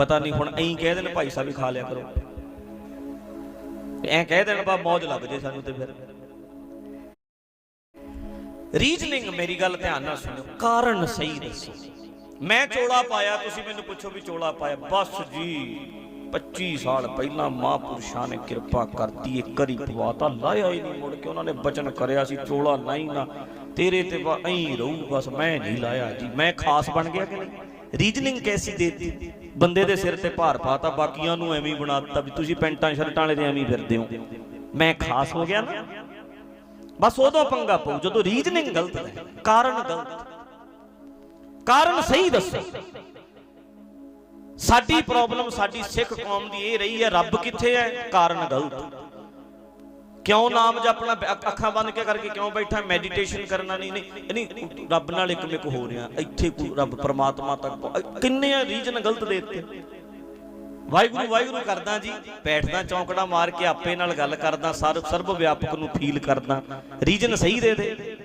ਪਤਾ ਨਹੀਂ ਹੁਣ ਐਂ ਕਹਿ ਦੇਣ ਭਾਈ ਸਾਹਿਬ ਵੀ ਖਾ ਲਿਆ ਕਰੋ। ਐਂ ਕਹਿ ਦੇਣ ਬਾ ਮੌਜ ਲੱਗ ਜੇ ਸਾਨੂੰ ਤੇ ਫਿਰ। ਰੀਜ਼ਨਿੰਗ ਮੇਰੀ ਗੱਲ ਧਿਆਨ ਨਾਲ ਸੁਣਿਓ। ਕਾਰਨ ਸਹੀ ਦੱਸੋ। ਮੈਂ ਚੋਲਾ ਪਾਇਆ, ਤੁਸੀਂ ਮੈਨੂੰ ਪੁੱਛੋ ਵੀ ਚੋਲਾ ਪਾਇਆ। ਬਸ ਜੀ 25 ਸਾਲ ਪਹਿਲਾਂ ਮਹਾਂਪੁਰਸ਼ਾਂ ਨੇ ਕਿਰਪਾ ਕਰਤੀ, ਇੱਕ ਕਰੀ ਪਵਾਤਾ ਲਾਇਆ ਹੀ ਨਹੀਂ ਮੁੜ ਕੇ। ਉਹਨਾਂ ਨੇ ਬਚਨ ਕਰਿਆ ਸੀ, ਚੋਲਾ ਨਹੀਂ ਨਾ। ਤੇਰੇ ਤੇ ਬਾ ਐਂ ਰਹੂ, ਬਸ ਮੈਂ ਨਹੀਂ ਲਾਇਆ ਜੀ। ਮੈਂ ਖਾਸ ਬਣ ਗਿਆ ਕਿ ਨਹੀਂ? ਰੀਜ਼ਨਿੰਗ ਕੈਸੀ ਦੇਤੀ? ਬੰਦੇ ਦੇ ਸਿਰ ਤੇ ਭਾਰ ਪਾਤਾ, ਬਾਕੀਆਂ ਨੂੰ ਐਵੇਂ ਹੀ ਬਣਾਤਾ ਵੀ ਤੁਸੀਂ ਪੈਂਟਾਂ, ਸ਼ਰਟਾਂ ਵਾਲੇ ਦੇ ਐਵੇਂ ਫਿਰਦੇ ਹੋ। ਮੈਂ ਖਾਸ ਹੋ ਗਿਆ ਨਾ। ਬਸ ਉਦੋਂ ਪੰਗਾ ਪਊ ਜਦੋਂ ਰੀਜ਼ਨਿੰਗ ਗਲਤ ਹੈ, ਕਾਰਨ ਗਲਤ ਕਾਰਨ ਸਹੀ ਦੱਸੋ। ਸਾਡੀ ਪ੍ਰੋਬਲਮ ਸਾਡੀ ਸਿੱਖ ਕੌਮ ਦੀ ਇਹ ਰਹੀ ਹੈ, ਰੱਬ ਕਿੱਥੇ ਹੈ? ਕਾਰਨ ਗਲਤ। ਕਿਉਂ ਨਾਮ ਜਪਣਾ ਅੱਖਾਂ ਬੰਦ ਕੇ ਕਰਕੇ ਕਿਉਂ ਬੈਠਾ? ਮੈਡੀਟੇਸ਼ਨ ਕਰਨਾ ਨਹੀਂ ਨਹੀਂ ਨਹੀਂ, ਰੱਬ ਨਾਲ ਇੱਕ ਮਿਕ ਹੋ ਰਿਹਾ। ਇੱਥੇ ਕੋਈ ਰੱਬ ਪ੍ਰਮਾਤਮਾ ਤੱਕ ਪਹੁੰ- ਕਿੰਨੇ ਰੀਜਨ ਗਲਤ ਦੇ ਦਿੱਤੇ? ਵਾਹਿਗੁਰੂ ਵਾਹਿਗੁਰੂ ਕਰਦਾ ਜੀ, ਬੈਠਦਾ ਚੌਂਕੜਾ ਮਾਰ ਕੇ ਆਪੇ ਨਾਲ ਗੱਲ ਕਰਦਾ ਸਰਬ ਸਰਬ ਵਿਆਪਕ ਨੂੰ ਫੀਲ ਕਰਦਾ। ਰੀਜਨ ਸਹੀ ਦੇ ਦੇ।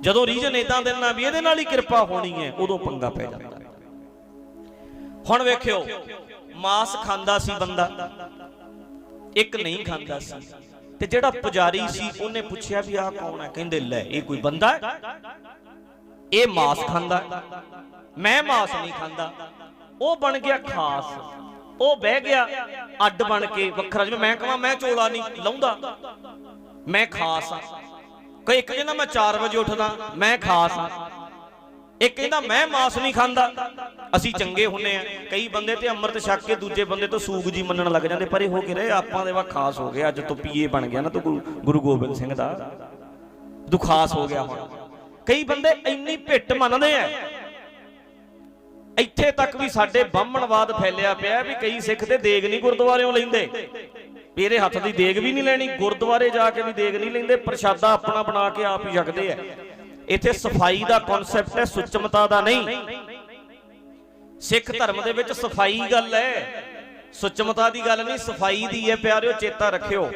ਜਦੋਂ ਰੀਜਨ ਇਦਾਂ ਦੇਣਾ ਵੀ ਇਹਦੇ ਨਾਲ ਹੀ ਕਿਰਪਾ ਹੋਣੀ ਹੈ, ਉਦੋਂ ਪੰਗਾ ਪੈ ਜਾਂਦਾ। ਹੁਣ ਵੇਖਿਓ, ਮਾਸ ਖਾਂਦਾ ਸੀ ਬੰਦਾ। ਇੱਕ ਨਹੀਂ ਖਾਂਦਾ ਸੀ। ਤੇ ਜਿਹੜਾ ਪੁਜਾਰੀ ਸੀ, ਉਹਨੇ ਪੁੱਛਿਆ ਵੀ ਆਹ ਕੌਣ ਹੈ ਕਹਿੰਦੇ, ਲੈ, ਇਹ ਕੋਈ ਬੰਦਾ ਹੈ? ਇਹ ਮਾਸ ਖਾਂਦਾ ਮੈਂ ਮਾਸ ਨਹੀਂ ਖਾਂਦਾ। ਉਹ ਬਣ ਗਿਆ ਖਾਸ। ਉਹ ਬਹਿ ਗਿਆ, ਅੱਡ ਬਣ ਕੇ ਵੱਖਰਾ। ਜਿਵੇਂ ਮੈਂ ਕਹਾਂ, ਮੈਂ ਚੋਲਾ ਨਹੀਂ ਲਾਉਂਦਾ। ਮੈਂ ਖਾਸ ਆ ਕੋਈ ਇੱਕ ਕਹਿੰਦਾ ਮੈਂ 4 ਵਜੇ ਉੱਠਦਾ, ਮੈਂ ਖਾਸ ਆ ਇੱਕ ਕਹਿੰਦਾ ਮੈਂ ਮਾਸ ਨਹੀਂ ਖਾਂਦਾ। ਅਸੀਂ ਚੰਗੇ ਹੁੰਨੇ ਆ ਕਈ ਬੰਦੇ ਤੇ ਅੰਮ੍ਰਿਤ ਛਕ ਕੇ ਦੂਜੇ ਬੰਦੇ ਤੋਂ ਸੂਗ ਜੀ ਮੰਨਣ ਲੱਗ ਜਾਂਦੇ ਪਰੇ ਹੋ ਕੇ ਰਹੇ ਆਪਾਂ ਦੇ ਵਾ ਖਾਸ ਹੋ ਗਿਆ ਅੱਜ ਤੋਂ ਪੀਏ ਬਣ ਗਿਆ ਨਾ ਤੂੰ ਗੁਰੂ- ਗੁਰੂ ਗੋਬਿੰਦ ਸਿੰਘ ਦਾ। ਤੂੰ ਖਾਸ ਹੋ ਗਿਆ ਹੁਣ। ਕਈ ਬੰਦੇ ਇੰਨੀ ਭਿੱਟ ਮੰਨਦੇ ਆ। ਇੱਥੇ ਤੱਕ ਵੀ ਸਾਡੇ ਬਾਹਮਣਵਾਦ ਫੈਲਿਆ ਪਿਆ ਵੀ ਕਈ ਸਿੱਖ ਤੇ ਦੇਗ ਨਹੀਂ ਗੁਰਦੁਆਰਿਓਂ ਲੈਂਦੇ। ਵੀ ਇਹਦੇ ਹੱਥ ਦੀ ਦੇਗ ਵੀ ਨਹੀਂ ਲੈਣੀ ਗੁਰਦੁਆਰੇ ਜਾ ਕੇ ਵੀ ਦੇਗ ਨਹੀਂ ਲੈਂਦੇ ਪ੍ਰਸ਼ਾਦਾ ਆਪਣਾ ਬਣਾ ਕੇ ਆਪ ਹੀ ਛਕਦੇ ਆ। ਇੱਥੇ ਸਫ਼ਾਈ ਦਾ ਕਨਸੈਪਟ ਹੈ ਸੁੱਚਮਤਾ ਦਾ ਨਹੀਂ। ਸਿੱਖ ਧਰਮ ਦੇ ਵਿੱਚ ਸਫ਼ਾਈ ਗੱਲ ਹੈ। ਸੁੱਚਮਤਾ ਦੀ ਗੱਲ ਨਹੀਂ ਸਫ਼ਾਈ ਦੀ ਹੈ ਪਿਆਰਿਓ ਚੇਤਾ ਰੱਖਿਓ।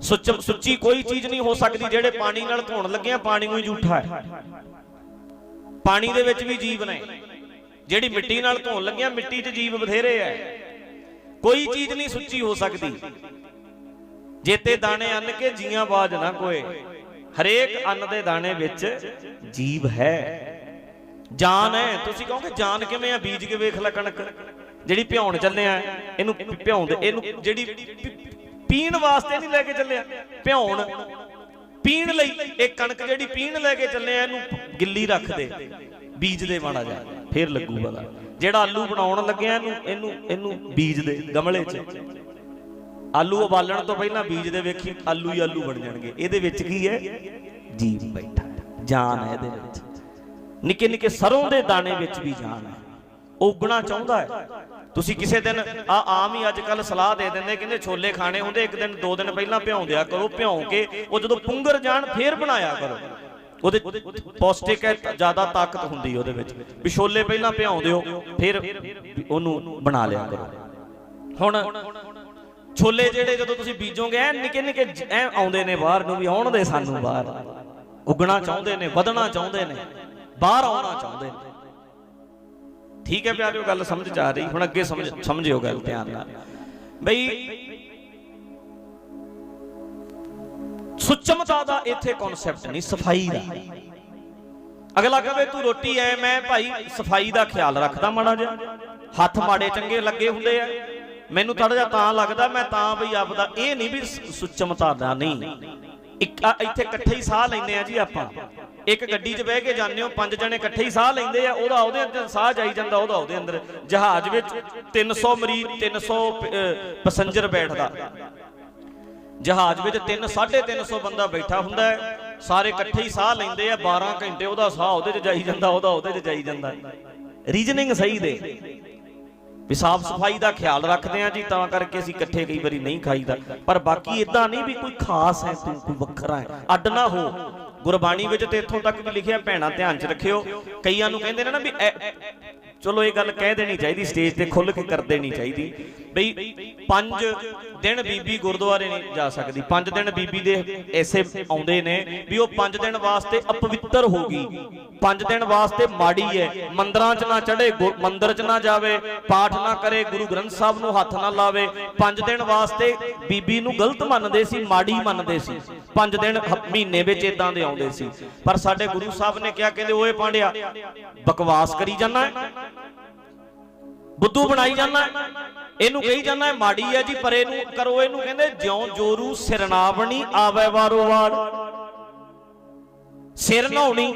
ਸੁੱਚ ਸੁੱਚੀ ਕੋਈ ਚੀਜ਼ ਨਹੀਂ ਹੋ ਸਕਦੀ ਜਿਹੜੇ ਪਾਣੀ ਨਾਲ ਧੋਣ ਲੱਗੇ ਆ ਪਾਣੀ ਨੂੰ ਹੀ ਝੂਠਾ ਹੈ। ਪਾਣੀ ਦੇ ਵਿੱਚ ਵੀ ਜੀਵ ਨੇ ਜਿਹੜੀ ਮਿੱਟੀ ਨਾਲ ਧੋਣ ਲੱਗਿਆ ਮਿੱਟੀ 'ਚ ਜੀਵ ਬਥੇਰੇ ਐ ਕੋਈ ਚੀਜ਼ ਨਹੀਂ ਸੁੱਚੀ ਹੋ ਸਕਦੀ। ਜੇਤੇ ਦਾਣੇ ਅੰਨ ਕੇ ਜੀਆਂ ਬਾਜ ਨਾ ਕੋਏ। ਹਰੇਕ ਅੰਨ ਦੇ ਦਾਣੇ ਵਿੱਚ ਜੀਵ ਹੈ। ਜਾਨ ਹੈ। ਤੁਸੀਂ ਕਹੋਗੇ, ਜਾਨ ਕਿਵੇਂ ਆ? ਬੀਜ ਕੇ ਵੇਖ ਲੈ ਕਣਕ। ਜਿਹੜੀ ਭਿਉਣ ਚੱਲਿਆ ਇਹਨੂੰ ਭਿਉਣ ਇਹਨੂੰ ਜਿਹੜੀ ਪੀਣ ਵਾਸਤੇ ਨਹੀਂ ਲੈ ਕੇ ਚੱਲਿਆ ਭਿਉਣ। ਪੀਣ ਲਈ ਇਹ ਕਣਕ ਜਿਹੜੀ ਪੀਣ ਲੈ ਕੇ ਚੱਲੇ ਆ, ਇਹਨੂੰ ਗਿੱਲੀ ਰੱਖ ਦੇ। ਬੀਜ ਦੇ ਮਾੜਾ ਜਾ ਫੇਰ ਲੱਗੂ ਵਾਲਾ ਜਿਹੜਾ ਆਲੂ ਬਣਾਉਣ ਲੱਗਿਆ ਇਹਨੂੰ ਇਹਨੂੰ ਇਹਨੂੰ ਬੀਜ ਦੇ, ਗਮਲੇ 'ਚ। ਆਲੂ ਉਬਾਲਣ ਤੋਂ ਪਹਿਲਾਂ ਬੀਜ ਦੇ ਵੇਖੀ, ਆਲੂ ਹੀ ਆਲੂ ਬਣ ਜਾਣਗੇ। ਇਹਦੇ ਵਿੱਚ ਕੀ ਹੈ? ਜੀਵ ਬੈਠਾ ਜਾਨ ਹੈ ਇਹਦੇ ਵਿੱਚ। ਨਿੱਕੇ ਨਿੱਕੇ ਸਰੋਂ ਦੇ ਦਾਣੇ ਵਿੱਚ ਵੀ ਜਾਨ ਹੈ। ਉਗਣਾ ਚਾਹੁੰਦਾ ਹੈ। ਤੁਸੀਂ ਕਿਸੇ ਦਿਨ, ਆ ਆਮ ਹੀ ਅੱਜ ਕੱਲ ਸਲਾਹ ਦੇ ਦਿੰਦੇ, ਕਹਿੰਦੇ ਛੋਲੇ ਖਾਣੇ ਹੁੰਦੇ ਇੱਕ ਦਿਨ, ਦੋ ਦਿਨ ਪਹਿਲਾਂ ਭਿਉਂਦਿਆ ਕਰੋ, ਭਿਉਂ ਕੇ, ਉਹ ਜਦੋਂ ਪੁੰਗਰ ਜਾਣ, ਫੇਰ ਬਣਾਇਆ ਕਰੋ। ਉਹਦੇ ਪੌਸ਼ਟਿਕ ਹੈ, ਜ਼ਿਆਦਾ ਤਾਕਤ ਹੁੰਦੀ ਉਹਦੇ ਵਿੱਚ। ਵੀ ਛੋਲੇ ਪਹਿਲਾਂ ਭਿਉਂ ਦਿਓ, ਫਿਰ ਉਹਨੂੰ ਬਣਾ ਲਿਆ ਕਰੋ। ਹੁਣ ਛੋਲੇ ਜਿਹੜੇ ਜਦੋਂ ਤੁਸੀਂ ਬੀਜੋਗੇ ਐ ਨਿੱਕੇ ਨਿੱਕੇ ਐ ਆਉਂਦੇ ਨੇ ਬਾਹਰ ਨੂੰ ਵੀ, ਆਉਣ ਦੇ ਸਾਨੂੰ ਬਾਹਰ। ਉਗਣਾ ਚਾਹੁੰਦੇ ਨੇ, ਵਧਣਾ ਚਾਹੁੰਦੇ ਨੇ, ਬਾਹਰ ਆਉਣਾ ਚਾਹੁੰਦੇ ਨੇ। ਠੀਕ ਹੈ ਪਿਆਰਿਓ, ਗੱਲ ਸਮਝ ਚ ਆ ਰਹੀ। ਹੁਣ ਅੱਗੇ ਸਮਝ, ਸਮਝਿਓ ਗੱਲ ਧਿਆਨ ਨਾਲ। ਬਈ, ਸੁੱਚਮਤਾ ਦਾ ਇੱਥੇ ਕਨਸੈਪਟ ਨਹੀਂ, ਸਫ਼ਾਈ ਦਾ। ਅਗਲਾ ਕਹੇ ਤੂੰ ਰੋਟੀ ਐ, ਮੈਂ ਭਾਈ, ਸਫ਼ਾਈ ਦਾ ਖਿਆਲ ਰੱਖਦਾ ਮਾੜਾ ਜਿਹਾ। ਹੱਥ ਮਾੜੇ ਚੰਗੇ ਲੱਗੇ ਹੁੰਦੇ ਆ। ਮੈਨੂੰ ਥੋੜਾ ਜਿਹਾ ਤਾਂ ਲੱਗਦਾ, ਮੈਂ ਤਾਂ ਵੀ ਆਪਦਾ ਇਹ ਨਹੀਂ ਵੀ ਸੁ- ਸੁੱਚਮਤਾ ਦਾ ਨਹੀਂ। ਇੱਕ ਇੱਥੇ ਇਕੱਠੇ ਹੀ ਸਾਹ ਲੈਂਦੇ ਆ ਜੀ ਆਪਾਂ। ਇੱਕ ਗੱਡੀ 'ਚ ਬਹਿ ਕੇ ਜਾਂਦੇ ਹੋ, ਪੰਜ ਜਣੇ ਇਕੱਠੇ ਹੀ ਸਾਹ ਲੈਂਦੇ ਆ, ਉਹਦਾ ਉਹਦੇ ਅੰਦਰ ਸਾਹ ਜਾਈ ਜਾਂਦਾ, ਉਹਦਾ ਉਹਦੇ ਅੰਦਰ। ਜਹਾਜ਼ ਵਿੱਚ 300 ਮਰੀਜ਼ 300 ਪੈਸੰਜਰ ਬੈਠਦਾ। ਜਹਾਜ਼ ਵਿੱਚ 3 350 ਬੰਦਾ ਬੈਠਾ ਹੁੰਦਾ ਹੈ। ਸਾਰੇ ਇਕੱਠੇ ਹੀ ਸਾਹ ਲੈਂਦੇ ਆ 12 ਘੰਟੇ ਉਹਦਾ ਸਾਹ ਉਹਦੇ 'ਚ ਜਾਈ ਜਾਂਦਾ, ਉਹਦਾ ਉਹਦੇ 'ਚ ਜਾਈ ਜਾਂਦਾ। ਰੀਜਨਿੰਗ ਸਹੀ ਦੇ। ਵੀ ਸਾਫ਼ ਸਫ਼ਾਈ ਦਾ ਖਿਆਲ ਰੱਖਦੇ ਆ ਜੀ, ਤਾਂ ਕਰਕੇ ਅਸੀਂ ਇਕੱਠੇ ਕਈ ਵਾਰੀ ਨਹੀਂ ਖਾਈਦਾ। ਪਰ ਬਾਕੀ ਇਦਾਂ ਨਹੀਂ ਵੀ ਕੋਈ ਖਾਸ ਹੈ, ਤੂੰ ਕੋਈ ਵੱਖਰਾ ਹੈ, ਅੱਡ ਨਾ ਹੋ। ਗੁਰਬਾਣੀ ਵਿੱਚ ਤੇ ਇੱਥੋਂ ਤੱਕ ਵੀ ਲਿਖਿਆ, ਭੈਣਾ ਧਿਆਨ 'ਚ ਰੱਖਿਓ। ਕਈਆਂ ਨੂੰ ਕਹਿੰਦੇ ਨੇ ਨਾ ਵੀ ਚਲੋ ਇਹ ਗੱਲ ਕਹਿ ਦੇਣੀ ਚਾਹੀਦੀ, ਸਟੇਜ ਤੇ ਖੁੱਲ ਕੇ ਕਰ ਦੇਣੀ ਚਾਹੀਦੀ। ਬਈ ਪੰਜ ਦਿਨ ਬੀਬੀ ਗੁਰਦੁਆਰੇ ਨਹੀਂ ਜਾ ਸਕਦੀ, ਪੰਜ ਦਿਨ ਬੀਬੀ ਦੇ ਐਸੇ ਆਉਂਦੇ ਨੇ ਵੀ ਉਹ ਪੰਜ ਦਿਨ ਵਾਸਤੇ ਅਪਵਿੱਤਰ ਹੋ ਗਈ। ਪੰਜ ਦਿਨ ਵਾਸਤੇ ਮਾੜੀ ਹੈ ਮੰਦਰਾਂ 'ਚ ਨਾ ਚੜੇ ਮੰਦਰ 'ਚ ਨਾ ਜਾਵੇ, ਪਾਠ ਨਾ ਕਰੇ, ਗੁਰੂ ਗ੍ਰੰਥ ਸਾਹਿਬ ਨੂੰ ਹੱਥ ਨਾ ਲਾਵੇ। ਪੰਜ ਦਿਨ ਵਾਸਤੇ ਬੀਬੀ ਨੂੰ ਗਲਤ ਮੰਨਦੇ ਸੀ, ਮਾੜੀ ਮੰਨਦੇ ਸੀ। ਪੰਜ ਦਿਨ ਮਹੀਨੇ ਵਿੱਚ ਇਦਾਂ ਦੇ ਆਉਂਦੇ ਸੀ। ਪਰ ਸਾਡੇ ਗੁਰੂ ਸਾਹਿਬ ਨੇ ਕਿਹਾ, ਕਹਿੰਦੇ, ਓਏ ਪਾਂਡਿਆ, ਬਕਵਾਸ ਕਰੀ ਜਾਂਦਾ ਹੈ। ਬੁੱਧੂ ਬਣਾਈ ਜਾਂਦਾ ਇਹਨੂੰ ਕਹੀ ਜਾਂਦਾ ਮਾੜੀ ਹੈ ਜੀ, ਪਰ ਇਹਨੂੰ ਕਰੋ, ਇਹਨੂੰ ਕਹਿੰਦੇ, ਜਿਉਂ ਜੋਰੂ ਸਿਰਨਾਵਣੀ ਆਵੇ ਵਾਰੋ ਵਾਰ ਸਿਰ ਨਹਾਉਣੀ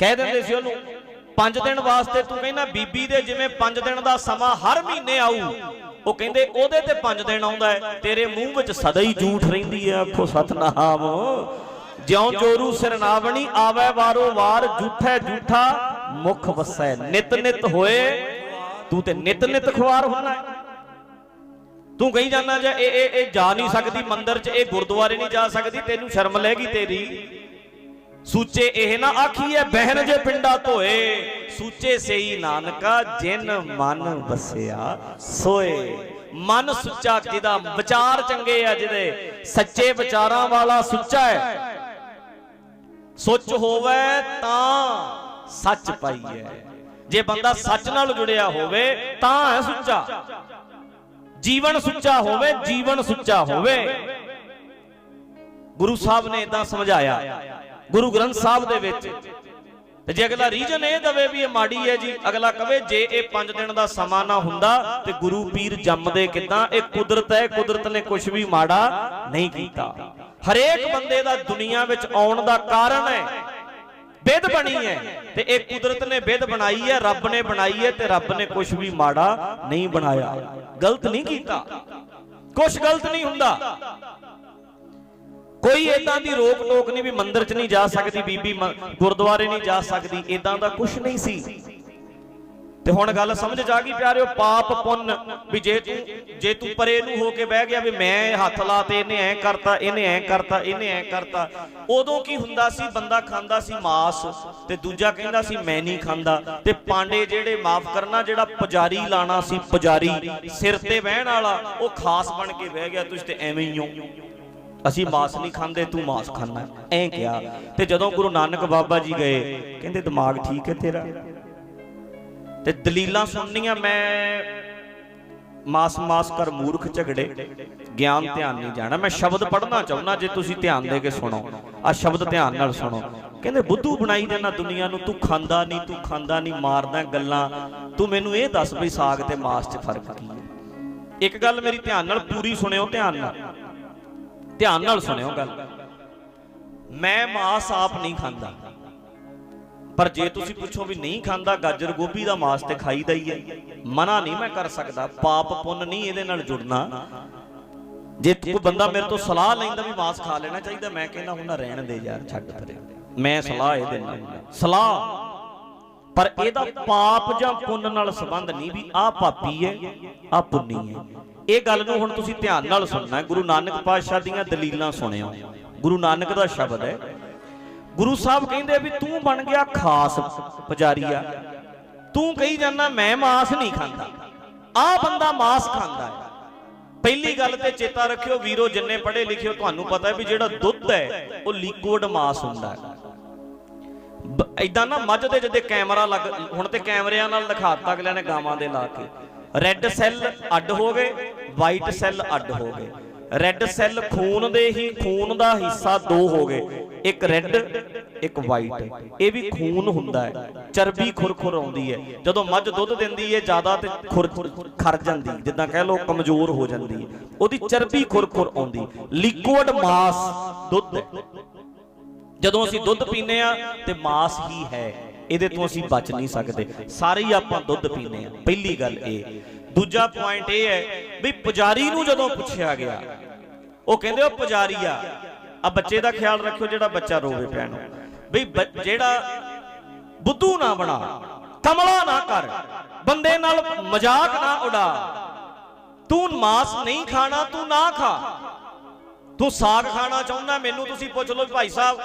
ਕਹਿ ਦਿੰਦੇ ਸੀ ਉਹਨੂੰ, ਪੰਜ ਦਿਨ ਵਾਸਤੇ ਤੂੰ ਕਹਿੰਦਾ, ਬੀਬੀ ਦੇ ਜਿਵੇਂ ਪੰਜ ਦਿਨ ਦਾ ਸਮਾਂ ਹਰ ਮਹੀਨੇ ਆਊ ਉਹ ਕਹਿੰਦੇ ਉਹਦੇ ਤੇ ਪੰਜ ਦਿਨ ਆਉਂਦਾ ਹੈ, ਤੇਰੇ ਮੂੰਹ ਵਿੱਚ ਸਦਾ ਹੀ ਝੂਠ ਰਹਿੰਦੀ ਹੈ। ਆਖੋ, ਸਤਨਾਮ। ਜਿਉਂ ਜੋਰੂ ਸਿਰਨਾਵਣੀ ਆਵੇ ਵਾਰੋ ਵਾਰ, ਝੂਠੈ ਝੂਠਾ, ਮੁਖ ਵਸੈ ਨਿਤ ਨਿਤ ਹੋਏ। ਤੂੰ ਤੇ ਨਿਤ ਨਿਤ ਖੁਆਰ ਹੋਣਾ ਤੂੰ ਕਹੀ ਜਾਂਦਾ ਜੇ ਇਹ ਇਹ ਜਾ ਨਹੀਂ ਸਕਦੀ ਮੰਦਿਰ 'ਚ, ਇਹ ਗੁਰਦੁਆਰੇ ਨਹੀਂ ਜਾ ਸਕਦੀ, ਤੈਨੂੰ ਸ਼ਰਮ ਲੈ ਗਈ ਤੇਰੀ। ਸੂਚੇ ਇਹ ਨਾ ਆਖੀਏ ਬਹਿਨ ਜੇ ਪਿੰਡਾ ਧੋਏ। ਸੂਚੇ ਸਈ ਨਾਨਕਾ, ਜਿਨ ਮਨ ਵਸਿਆ ਸੋਏ। ਮਨ ਸੁੱਚਾ ਜਿਹਦਾ ਵਿਚਾਰ ਚੰਗੇ ਆ ਜਿਹਦੇ। ਸੱਚੇ ਵਿਚਾਰਾਂ ਵਾਲਾ ਸੁੱਚਾ ਹੈ। ਸੁੱਚ ਹੋਵੇ ਤਾਂ ਸੱਚ ਪਾਈਏ। ਜੇ ਬੰਦਾ ਸੱਚ ਨਾਲ ਜੁੜਿਆ ਹੋਵੇ, ਤਾਂ ਹੈ ਸੁੱਚਾ। ਜੀਵਨ ਸੁੱਚਾ ਹੋਵੇ, ਜੀਵਨ ਸੁੱਚਾ ਹੋਵੇ। ਗੁਰੂ ਸਾਹਿਬ ਨੇ ਇਦਾਂ ਸਮਝਾਇਆ। ਗੁਰੂ ਗ੍ਰੰਥ ਸਾਹਿਬ ਦੇ ਵਿੱਚ। ਤੇ ਜੇ ਅਗਲਾ ਰੀਜਨ ਇਹ ਦਵੇ ਵੀ ਇਹ ਮਾੜੀ ਹੈ ਜੀ, ਅਗਲਾ ਕਵੇ ਜੇ ਇਹ 5 ਦਿਨ ਦਾ ਸਮਾਂ ਨਾ ਹੁੰਦਾ, ਤੇ ਗੁਰੂ ਪੀਰ ਜੰਮਦੇ ਕਿਦਾਂ? ਇਹ ਕੁਦਰਤ ਹੈ, ਕੁਦਰਤ ਨੇ ਕੁਝ ਵੀ ਮਾੜਾ ਨਹੀਂ ਕੀਤਾ। ਹਰੇਕ ਬੰਦੇ ਦਾ ਦੁਨੀਆ ਵਿੱਚ ਆਉਣ ਦਾ ਕਾਰਨ ਹੈ, ਵਿਧ ਬਣੀ ਹੈ, ਤੇ ਇਹ ਕੁਦਰਤ ਨੇ ਵਿਧ ਬਣਾਈ ਹੈ, ਰੱਬ ਨੇ ਬਣਾਈ ਹੈ, ਤੇ ਰੱਬ ਨੇ ਕੁਝ ਵੀ ਮਾੜਾ ਨਹੀਂ ਬਣਾਇਆ। ਗਲਤ ਨਹੀਂ ਕੀਤਾ। ਕੁਝ ਗਲਤ ਨਹੀਂ ਹੁੰਦਾ। ਕੋਈ ਇਦਾਂ ਦੀ ਰੋਕ ਟੋਕ ਨਹੀਂ ਵੀ ਮੰਦਿਰ 'ਚ ਨਹੀਂ ਜਾ ਸਕਦੀ, ਬੀਬੀ ਗੁਰਦੁਆਰੇ ਨਹੀਂ ਜਾ ਸਕਦੀ ਇਦਾਂ ਦਾ ਕੁਝ ਨਹੀਂ ਸੀ। ਤੇ ਹੁਣ ਗੱਲ ਸਮਝ ਚ ਗਈ ਪਿਆਰਿਓ, ਪਾਪ ਪੁੰਨ, ਵੀ ਜੇ ਤੂੰ ਜੇ ਤੂੰ ਪਰੇ ਨੂੰ ਹੋ ਕੇ ਬਹਿ ਗਿਆ ਵੀ ਮੈਂ ਹੱਥ ਲਾ ਤੇ ਇਹਨੇ ਐ ਕਰਤਾ, ਇਹਨੇ ਐ ਕਰਤਾ, ਇਹਨੇ ਐ ਕਰਤਾ, ਉਦੋਂ ਕੀ ਹੁੰਦਾ ਸੀ, ਬੰਦਾ ਖਾਂਦਾ ਸੀ ਮਾਸ, ਤੇ ਦੂਜਾ ਕਹਿੰਦਾ ਸੀ ਮੈਂ ਨਹੀਂ ਖਾਂਦਾ, ਤੇ ਪਾਂਡੇ ਜਿਹੜੇ ਮਾਫ ਕਰਨਾ, ਜਿਹੜਾ ਪੁਜਾਰੀ ਲਾਣਾ ਸੀ, ਪੁਜਾਰੀ ਸਿਰ ਤੇ ਬਹਿਣ ਵਾਲਾ, ਉਹ ਖਾਸ ਬਣ ਕੇ ਬਹਿ ਗਿਆ, ਤੁਸੀਂ ਤੇ ਐਵੇਂ ਹੀ ਹੋ। ਅਸੀਂ ਮਾਸ ਨਹੀਂ ਖਾਂਦੇ, ਤੂੰ ਮਾਸ ਖਾਣਾ ਐਂ ਕਿਹਾ। ਤੇ ਜਦੋਂ ਗੁਰੂ ਨਾਨਕ ਬਾਬਾ ਜੀ ਗਏ, ਕਹਿੰਦੇ, ਦਿਮਾਗ ਠੀਕ ਹੈ ਤੇਰਾ? ਤੇ ਦਲੀਲਾਂ ਸੁਣਨੀਆਂ, ਮੈਂ ਮਾਸ ਮਾਸ ਕਰ ਮੂਰਖ ਝਗੜੇ। ਗਿਆਨ ਧਿਆਨ ਨਹੀਂ ਜਾਣਾ। ਮੈਂ ਸ਼ਬਦ ਪੜ੍ਹਨਾ ਚਾਹੁੰਦਾ, ਜੇ ਤੁਸੀਂ ਧਿਆਨ ਦੇ ਕੇ ਸੁਣੋ। ਆ ਸ਼ਬਦ ਧਿਆਨ ਨਾਲ ਸੁਣੋ। ਕਹਿੰਦੇ, ਬੁੱਧੂ ਬਣਾਈ ਜਾਂਦਾ ਦੁਨੀਆ ਨੂੰ, ਤੂੰ ਖਾਂਦਾ ਨਹੀਂ, ਤੂੰ ਖਾਂਦਾ ਨਹੀਂ, ਮਾਰਦਾ ਗੱਲਾਂ। ਤੂੰ ਮੈਨੂੰ ਇਹ ਦੱਸ ਬਈ ਸਾਗ ਤੇ ਮਾਸ 'ਚ ਫ਼ਰਕ ਕੀ ਹੈ? ਇੱਕ ਗੱਲ ਮੇਰੀ ਧਿਆਨ ਨਾਲ ਪੂਰੀ ਸੁਣਿਓ, ਧਿਆਨ ਨਾਲ। ਧਿਆਨ ਨਾਲ ਸੁਣਿਓ ਗੱਲ। ਮੈਂ ਮਾਸ ਆਪ ਨਹੀਂ ਖਾਂਦਾ। ਪਰ ਜੇ ਤੁਸੀਂ ਪੁੱਛੋ ਵੀ ਨਹੀਂ ਖਾਂਦਾ, ਗਾਜਰ ਗੋਭੀ ਦਾ ਮਾਸ ਤੇ ਖਾਈਦਾ ਹੀ ਹੈ। ਮਨਾ ਨਹੀਂ ਮੈਂ ਕਰ ਸਕਦਾ। ਪਾਪ ਪੁੰਨ ਨਹੀਂ ਇਹਦੇ ਨਾਲ ਜੁੜਨਾ। ਜੇ ਕੋਈ ਬੰਦਾ ਮੇਰੇ ਤੋਂ ਸਲਾਹ ਲੈਂਦਾ ਵੀ ਮਾਸ ਖਾ ਲੈਣਾ ਚਾਹੀਦਾ, ਮੈਂ ਕਹਿੰਦਾ ਹੁੰਦਾ ਰਹਿਣ ਦੇ ਯਾਰ, ਛੱਡ ਪਰੇ। ਮੈਂ ਸਲਾਹ ਇਹ ਦਿੰਦਾ ਸਲਾਹ। ਪਰ ਇਹਦਾ ਪਾਪ ਜਾਂ ਪੁੰਨ ਨਾਲ ਸੰਬੰਧ ਨਹੀਂ ਵੀ ਆਹ ਪਾਪੀ ਹੈ, ਆਹ ਪੁੰਨੀ ਹੈ। ਇਹ ਗੱਲ ਨੂੰ ਹੁਣ ਤੁਸੀਂ ਧਿਆਨ ਨਾਲ ਸੁਣਨਾ ਗੁਰੂ ਨਾਨਕ ਪਾਤਸ਼ਾਹ ਦੀਆਂ ਦਲੀਲਾਂ ਸੁਣਿਓ। ਗੁਰੂ ਨਾਨਕ ਦਾ ਸ਼ਬਦ ਹੈ। ਗੁਰੂ ਸਾਹਿਬ ਕਹਿੰਦੇ ਵੀ ਤੂੰ ਬਣ ਗਿਆ ਖਾਸ ਪੁਜਾਰੀਆ। ਤੂੰ ਕਹੀ ਜਾਂਦਾ, ਮੈਂ ਮਾਸ ਨਹੀਂ ਖਾਂਦਾ। ਆਹ ਬੰਦਾ ਮਾਸ ਖਾਂਦਾ ਹੈ। ਪਹਿਲੀ ਗੱਲ ਤੇ ਚੇਤਾ ਰੱਖਿਓ, ਵੀਰੋ, ਜਿੰਨੇ ਪੜ੍ਹੇ ਲਿਖਿਓ ਤੁਹਾਨੂੰ ਪਤਾ ਹੈ ਵੀ ਜਿਹੜਾ ਦੁੱਧ ਹੈ, ਉਹ ਲਿਕੁਇਡ ਮਾਸ ਹੁੰਦਾ ਹੈ। ਇਦਾਂ ਨਾ ਮੱਝ ਦੇ ਜਦੇ ਕੈਮਰਾ ਲੱਗ ਹੁਣ ਤੇ ਕੈਮਰਿਆਂ ਨਾਲ ਦਿਖਾਤਾ ਅਗਲਿਆਂ ਨੇ ਗਾਵਾਂ ਦੇ ਲਾ ਕੇ। ਰੈੱਡ ਸੈੱਲ ਅੱਡ ਹੋ ਗਏ ਵਾਈਟ ਸੈੱਲ ਅੱਡ ਹੋ ਗਏ ਰੈੱਡ ਸੈੱਲ ਖੂਨ ਦੇ ਹੀ, ਖੂਨ ਦਾ ਹਿੱਸਾ ਦੋ ਹੋ ਗਏ ਇੱਕ ਰੈੱਡ ਇੱਕ ਵਾਈਟ ਇਹ ਵੀ ਖੂਨ ਹੁੰਦਾ ਹੈ। ਚਰਬੀ ਖੁਰਖੁਰ ਆਉਂਦੀ ਹੈ। ਜਦੋਂ ਮੱਝ ਦੁੱਧ ਦਿੰਦੀ ਹੈ, ਜ਼ਿਆਦਾ ਤੇ ਖੁਰ, ਖਰ ਜਾਂਦੀ ਜਿੱਦਾਂ ਕਹਿ ਲਓ ਕਮਜ਼ੋਰ ਹੋ ਜਾਂਦੀ ਹੈ। ਉਹਦੀ ਚਰਬੀ ਖੁਰਖੁਰ ਆਉਂਦੀ। ਲਿਕੁਇਡ ਮਾਸ ਦੁੱਧ। ਜਦੋਂ ਅਸੀਂ ਦੁੱਧ ਪੀਨੇ ਆ ਤੇ ਮਾਸ ਹੀ ਹੈ। ਇਹਦੇ ਤੋਂ ਅਸੀਂ ਬਚ ਨਹੀਂ ਸਕਦੇ। ਸਾਰੇ ਹੀ ਆਪਾਂ ਦੁੱਧ ਪੀਨੇ ਆ ਪਹਿਲੀ ਗੱਲ ਇਹ। ਦੂਜਾ ਪੁਆਇੰਟ ਇਹ ਹੈ ਵੀ ਪੁਜਾਰੀ ਨੂੰ ਜਦੋਂ ਪੁੱਛਿਆ ਗਿਆ, ਉਹ ਕਹਿੰਦੇ ਉਹ ਪੁਜਾਰੀ ਆ। ਆ ਬੱਚੇ ਦਾ ਖਿਆਲ ਰੱਖਿਓ ਜਿਹੜਾ ਬੱਚਾ ਰੋਵੇ ਪੈਣ ਵੀ ਬ- ਜਿਹੜਾ ਬੁੱਧੂ ਨਾ ਬਣਾ, ਕਮਲਾ ਨਾ ਕਰ, ਬੰਦੇ ਨਾਲ ਮਜ਼ਾਕ ਨਾ ਉਡਾ। ਤੂੰ ਮਾਸ ਨਹੀਂ ਖਾਣਾ, ਤੂੰ ਨਾ ਖਾ। ਤੂੰ ਸਾਗ ਖਾਣਾ ਚਾਹੁੰਦਾ, ਮੈਨੂੰ ਤੁਸੀਂ ਪੁੱਛ ਲਓ ਭਾਈ ਸਾਹਿਬ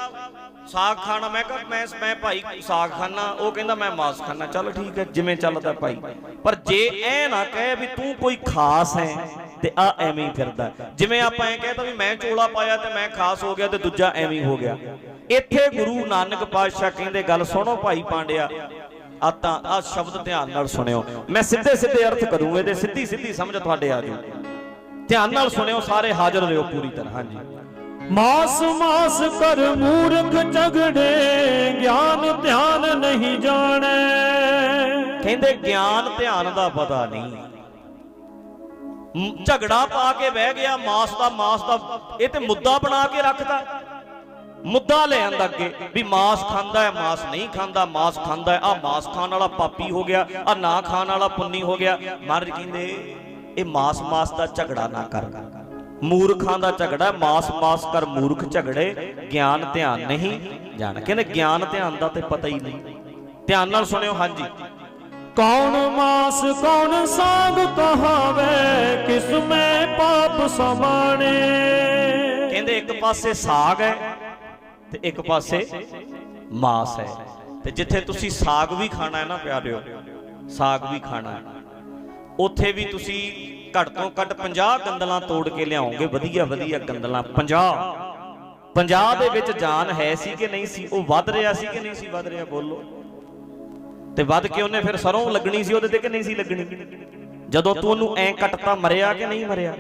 ਸਾਗ ਖਾਣਾ, ਮੈਂ ਕਿਹਾ, ਮੈਂ ਮੈਂ ਭਾਈ ਸਾਗ ਖਾਣਾ ਉਹ ਕਹਿੰਦਾ ਮੈਂ ਮਾਸ ਖਾਣਾ ਚੱਲ ਠੀਕ ਹੈ, ਜਿਵੇਂ ਚੱਲਦਾ ਭਾਈ। ਪਰ ਜੇ ਐ ਨਾ ਕਹੇ ਵੀ ਤੂੰ ਕੋਈ ਖਾਸ ਹੈ, ਤੇ ਆ ਐਵੇਂ ਹੀ ਫਿਰਦਾ ਜਿਵੇਂ ਆਪਾਂ ਐ ਕਹਤਾ ਵੀ ਮੈਂ ਚੋਲਾ ਪਾਇਆ ਤੇ ਮੈਂ ਖਾਸ ਹੋ ਗਿਆ ਤੇ ਦੂਜਾ ਐਵੇਂ ਹੋ ਗਿਆ। ਇੱਥੇ ਗੁਰੂ ਨਾਨਕ ਪਾਤਸ਼ਾਹ ਕਹਿੰਦੇ, ਗੱਲ ਸੁਣੋ ਭਾਈ ਪਾਂਡਿਆ। ਆ ਤਾਂ, ਆ ਸ਼ਬਦ ਧਿਆਨ ਨਾਲ ਸੁਣਿਓ। ਮੈਂ ਸਿੱਧੇ ਸਿੱਧੇ ਅਰਥ ਕਰੂੰ ਤੇ ਸਿੱਧੀ ਸਿੱਧੀ ਸਮਝ ਤੁਹਾਡੇ ਆ ਜਾਊ। ਧਿਆਨ ਨਾਲ ਸੁਣਿਓ, ਸਾਰੇ ਹਾਜ਼ਰ ਰਹੋ ਪੂਰੀ ਤਰ੍ਹਾਂ, ਹਾਂਜੀ। ਮਾਸ ਮਾਸ ਕਰ ਮੂਰਖ ਝਗੜੇ, ਗਿਆਨ ਧਿਆਨ ਨਹੀਂ ਜਾਣੈ। ਕਹਿੰਦੇ ਗਿਆਨ ਧਿਆਨ ਦਾ ਪਤਾ ਨਹੀਂ। ਝਗੜਾ ਪਾ ਕੇ ਬਹਿ ਗਿਆ, ਮਾਸ ਦਾ ਮਾਸ ਦਾ, ਇਹ ਤੇ ਮੁੱਦਾ ਬਣਾ ਕੇ ਰੱਖਦਾ। ਮੁੱਦਾ ਲੈ ਆਂਦਾ ਅੱਗੇ, ਵੀ ਮਾਸ ਖਾਂਦਾ ਹੈ, ਮਾਸ ਨਹੀਂ ਖਾਂਦਾ, ਮਾਸ ਖਾਂਦਾ ਹੈ ਆ ਮਾਸ ਖਾਣ ਵਾਲਾ ਪਾਪੀ ਹੋ ਗਿਆ ਆ ਨਾ ਖਾਣ ਵਾਲਾ ਪੁੰਨੀ ਹੋ ਗਿਆ। ਮਹਾਰਾਜ ਕਹਿੰਦੇ, ਇਹ ਮਾਸ ਮਾਸ ਦਾ ਝਗੜਾ ਨਾ ਕਰ। ਮੂਰਖਾਂ ਦਾ ਝਗੜਾ ਮਾਸ ਮਾਸ ਕਰ ਮੂਰਖ ਝਗੜੇ ਗਿਆਨ ਧਿਆਨ ਨਹੀਂ ਜਾਣ। ਕਹਿੰਦੇ ਗਿਆਨ ਧਿਆਨ ਦਾ ਤੇ ਪਤਾ ਹੀ ਨਹੀਂ। ਧਿਆਨ ਨਾਲ ਸੁਣਿਓ ਹਾਂਜੀ। ਕੌਣ ਮਾਸ ਕੌਣ ਸਾਗ ਕਹਾਵੇ ਕਿਸ ਮੈਂ ਪਾਪ ਸਮਾਣੇ? ਕਹਿੰਦੇ ਇੱਕ ਪਾਸੇ ਸਾਗ ਹੈ ਤੇ ਇੱਕ ਪਾਸੇ ਮਾਸ ਹੈ। ਤੇ ਜਿੱਥੇ ਤੁਸੀਂ ਸਾਗ ਵੀ ਖਾਣਾ ਹੈ ਨਾ ਪਿਆਰਿਓ ਸਾਗ ਵੀ ਖਾਣਾ ਹੈ। ਉੱਥੇ ਵੀ ਤੁਸੀਂ ਘੱਟ ਤੋਂ ਘੱਟ 50 ਗੰਦਲਾਂ ਤੋੜ ਕੇ ਲਿਆਓਗੇ ਵਧੀਆ ਵਧੀਆ ਗੰਦਲਾਂ 50 50 ਦੇ ਵਿੱਚ ਜਾਨ ਹੈ ਸੀ ਕਿ ਨਹੀਂ ਸੀ? ਉਹ ਵੱਧ ਰਿਹਾ ਸੀ ਕਿ ਨਹੀਂ ਸੀ? ਵੱਧ ਰਿਹਾ, ਬੋਲੋ। ਤੇ ਵੱਧ ਕੇ ਉਹਨੇ ਫਿਰ ਸਰੋਂ ਲੱਗਣੀ ਸੀ, ਉਹਦੇ ਤੇ ਕਿ ਨਹੀਂ ਸੀ ਲੱਗਣੀ? ਜਦੋਂ ਤੂੰ ਉਹਨੂੰ ਐਂ ਕੱਟਤਾ, ਮਰਿਆ ਕਿ ਨਹੀਂ ਮਰਿਆ?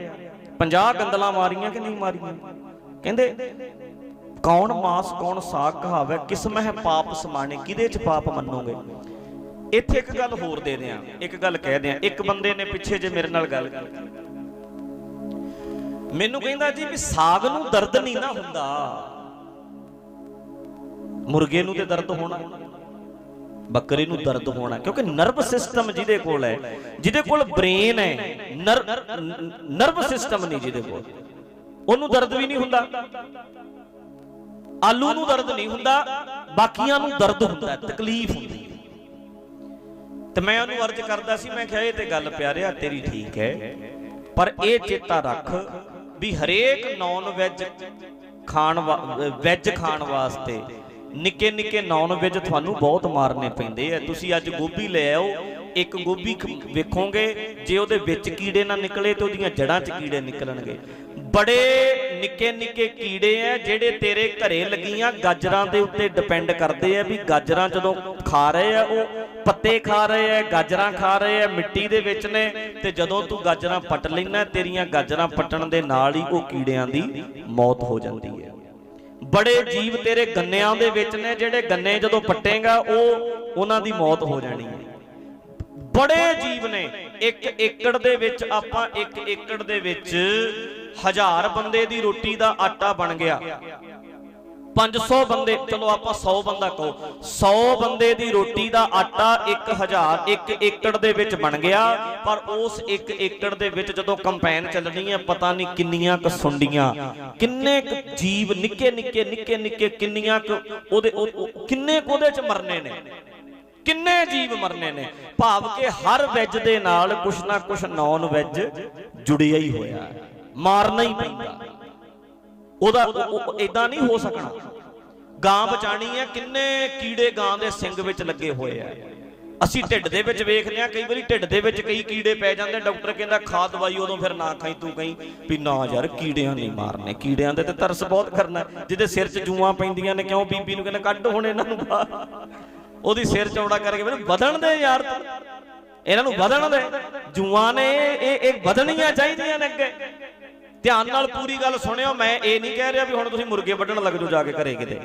50 ਗੰਦਲਾਂ ਮਾਰੀਆਂ ਕਿ ਨਹੀਂ ਮਾਰੀਆਂ? ਕਹਿੰਦੇ, ਕੌਣ ਮਾਸ, ਕੌਣ ਸਾਗ ਕਹਾਵੇ ਕਿਸ ਮਹਿ ਪਾਪ ਸਮਾਣੇ? ਕਿਹਦੇ ਚ ਪਾਪ ਮੰਨੋਗੇ? ਇੱਥੇ ਇੱਕ ਗੱਲ ਹੋਰ ਦੇ ਦਿਆਂ, ਇੱਕ ਗੱਲ ਕਹਿ ਦਿਆਂ, ਇੱਕ ਬੰਦੇ ਨੇ ਪਿੱਛੇ ਜੇ ਮੇਰੇ ਨਾਲ ਗੱਲ ਕੀਤੀ। ਮੈਨੂੰ ਕਹਿੰਦਾ ਜੀ ਵੀ ਸਾਗ ਨੂੰ ਦਰਦ ਨਹੀਂ ਨਾ ਹੁੰਦਾ। ਮੁਰਗੇ ਨੂੰ ਤੇ ਦਰਦ ਹੋਣਾ, ਬੱਕਰੇ ਨੂੰ ਦਰਦ ਹੋਣਾ, ਕਿਉਂਕਿ ਨਰਵ ਸਿਸਟਮ ਜਿਹਦੇ ਕੋਲ ਹੈ, ਜਿਹਦੇ ਕੋਲ ਬ੍ਰੇਨ ਹੈ ਨਰਵ ਸਿਸਟਮ ਨਹੀਂ ਜਿਹਦੇ ਕੋਲ। ਉਹਨੂੰ ਦਰਦ ਵੀ ਨਹੀਂ ਹੁੰਦਾ। ਆਲੂ ਨੂੰ ਦਰਦ ਨਹੀਂ ਹੁੰਦਾ, ਬਾਕੀਆਂ ਨੂੰ ਦਰਦ ਹੁੰਦਾ, ਤਕਲੀਫ ਹੁੰਦੀ ਤੇ ਮੈਂ ਉਹਨੂੰ ਅਰਜ਼ ਕਰਦਾ ਸੀ, ਮੈਂ ਕਿਹਾ ਇਹ ਤੇ ਗੱਲ ਪਿਆਰਿਆ, ਤੇਰੀ ਠੀਕ ਹੈ। ਪਰ ਇਹ ਚੇਤਾ ਰੱਖ ਵੀ ਹਰੇਕ ਨਾਨ ਵੈਜ ਖਾਣ ਵੈਜ ਖਾਣ ਵਾਸਤੇ ਨਿੱਕੇ ਨਿੱਕੇ ਨਾਨ ਵੈਜ ਤੁਹਾਨੂੰ ਬਹੁਤ ਮਾਰਨੇ ਪੈਂਦੇ ਆ। ਤੁਸੀਂ ਅੱਜ ਗੋਭੀ ਲੈ ਆਓ, ਇੱਕ ਗੋਭੀ ਵੇਖੋਗੇ, ਜੇ ਉਹਦੇ ਵਿੱਚ ਕੀੜੇ ਨਾ ਨਿਕਲੇ ਤੇ ਉਹਦੀਆਂ ਜੜਾਂ 'ਚ ਕੀੜੇ ਨਿਕਲਣਗੇ। ਬੜੇ ਨਿੱਕੇ ਨਿੱਕੇ ਕੀੜੇ ਆ ਜਿਹੜੇ ਤੇਰੇ ਘਰੇ ਲੱਗੀਆਂ, ਗਾਜਰਾਂ ਦੇ ਉੱਤੇ ਡਿਪੈਂਡ ਕਰਦੇ ਆ ਵੀ ਗਾਜਰਾਂ ਜਦੋਂ ਖਾ ਰਹੇ ਆ ਉਹ ਪੱਤੇ ਖਾ ਰਹੇ ਆ ਗਾਜਰਾਂ ਖਾ ਰਹੇ ਆ ਮਿੱਟੀ ਦੇ ਵਿੱਚ ਨੇ। ਤੇ ਜਦੋਂ ਤੂੰ ਗਾਜਰਾਂ ਪੱਟ ਲੈਣਾ ਤੇਰੀਆਂ ਗਾਜਰਾਂ ਪੱਟਣ ਦੇ ਨਾਲ ਹੀ ਉਹ ਕੀੜਿਆਂ ਦੀ ਮੌਤ ਹੋ ਜਾਂਦੀ ਹੈ ਬੜੇ ਜੀਵ ਤੇਰੇ ਗੰਨਿਆਂ ਦੇ ਵਿੱਚ ਨੇ, ਜਿਹੜੇ ਗੰਨੇ ਜਦੋਂ ਪੱਟੇਗਾ, ਉਹ ਉਹਨਾਂ ਦੀ ਮੌਤ ਹੋ ਜਾਣੀ ਹੈ ਬੜੇ ਜੀਵ ਨੇ, ਇੱਕ ਏਕੜ ਦੇ ਵਿੱਚ ਆਪਾਂ ਇੱਕ ਏਕੜ ਦੇ ਵਿੱਚ ਹਜ਼ਾਰ ਬੰਦੇ ਦੀ ਰੋਟੀ ਦਾ ਆਟਾ ਬਣ ਗਿਆ 500 ਬੰਦੇ, ਚਲੋ ਆਪਾਂ 100 ਬੰਦਾ ਕਹੋ 100 ਬੰਦੇ ਦੀ ਰੋਟੀ ਦਾ ਆਟਾ 1000 ਇੱਕ ਏਕੜ ਦੇ ਵਿੱਚ ਬਣ ਗਿਆ, ਪਰ ਉਸ ਇੱਕ ਏਕੜ ਦੇ ਵਿੱਚ ਜਦੋਂ ਕੰਪੈਨ ਚੱਲਣੀ ਹੈ, ਪਤਾ ਨਹੀਂ ਕਿੰਨੀਆਂ ਕ ਸੁੰਡੀਆਂ, ਕਿੰਨੇ ਕ ਜੀਵ ਨਿੱਕੇ ਨਿੱਕੇ ਨਿੱਕੇ ਨਿੱਕੇ, ਕਿੰਨੀਆਂ ਕ ਉਹਦੇ ਕਿੰਨੇ ਕੁ ਉਹਦੇ ਚ ਮਰਨੇ ਨੇ, ਕਿੰਨੇ ਜੀਵ ਮਰਨੇ ਨੇ, ਭਾਵ ਕਿ ਹਰ ਵੈਜ ਦੇ ਨਾਲ ਕੁਛ ਨਾ ਕੁਛ ਨਾਨ ਵੈਜ ਜੁੜਿਆ ਹੀ ਹੋਇਆ ਹੈ। ਮਾਰਨਾ ਹੀ ਪੈਂਦਾ। ਉਹਦਾ ਇਦਾਂ ਨਹੀਂ ਹੋ ਸਕਣਾ। ਗਾਂ ਬਚਾਣੀ ਹੈ ਕਿੰਨੇ ਕੀੜੇ ਗਾਂ ਦੇ ਸਿੰਗ ਵਿੱਚ ਲੱਗੇ ਹੋਏ ਆ। ਅਸੀਂ ਢਿੱਡ ਦੇ ਵਿੱਚ ਵੇਖਦੇ ਆ, ਕਈ ਵਾਰੀ ਢਿੱਡ ਦੇ ਵਿੱਚ ਕਈ ਕੀੜੇ ਪੈ ਜਾਂਦੇ ਡਾਕਟਰ ਕਹਿੰਦਾ, ਖਾ ਦਵਾਈ ਉਦੋਂ ਫਿਰ ਨਾ ਖਾਈ ਤੂੰ ਕਹੀਂ ਵੀ ਨਾ ਯਾਰ, ਕੀੜਿਆਂ ਨਹੀਂ ਮਾਰਨੇ। ਕੀੜਿਆਂ ਦੇ ਤੇ ਤਰਸ ਬਹੁਤ ਕਰਨਾ ਜਿਹਦੇ ਸਿਰ 'ਚ ਜੂਆਂ ਪੈਂਦੀਆਂ ਨੇ, ਕਿਉਂ ਬੀਬੀ ਨੂੰ ਕਹਿੰਦਾ, ਕੱਢ ਹੁਣ ਇਹਨਾਂ ਨੂੰ ਉਹਦੀ ਸਿਰ ਚੌੜਾ ਕਰਕੇ ਮੈਨੂੰ ਵਧਣ ਦੇ ਯਾਰ ਇਹਨਾਂ ਨੂੰ ਵਧਣ ਦੇ। ਜੂਆਂ ਨੇ ਇਹ ਇਹ ਵਧਣੀਆਂ ਚਾਹੀਦੀਆਂ ਨੇ ਅੱਗੇ। ਧਿਆਨ ਨਾਲ ਪੂਰੀ ਗੱਲ ਸੁਣਿਓ, ਮੈਂ ਇਹ ਨਹੀਂ ਕਹਿ ਰਿਹਾ ਵੀ ਹੁਣ ਤੁਸੀਂ ਮੁਰਗੇ ਵੱਢਣ ਲੱਗ ਜਾਓ ਜਾ ਕੇ ਘਰੇ ਕਿਤੇ।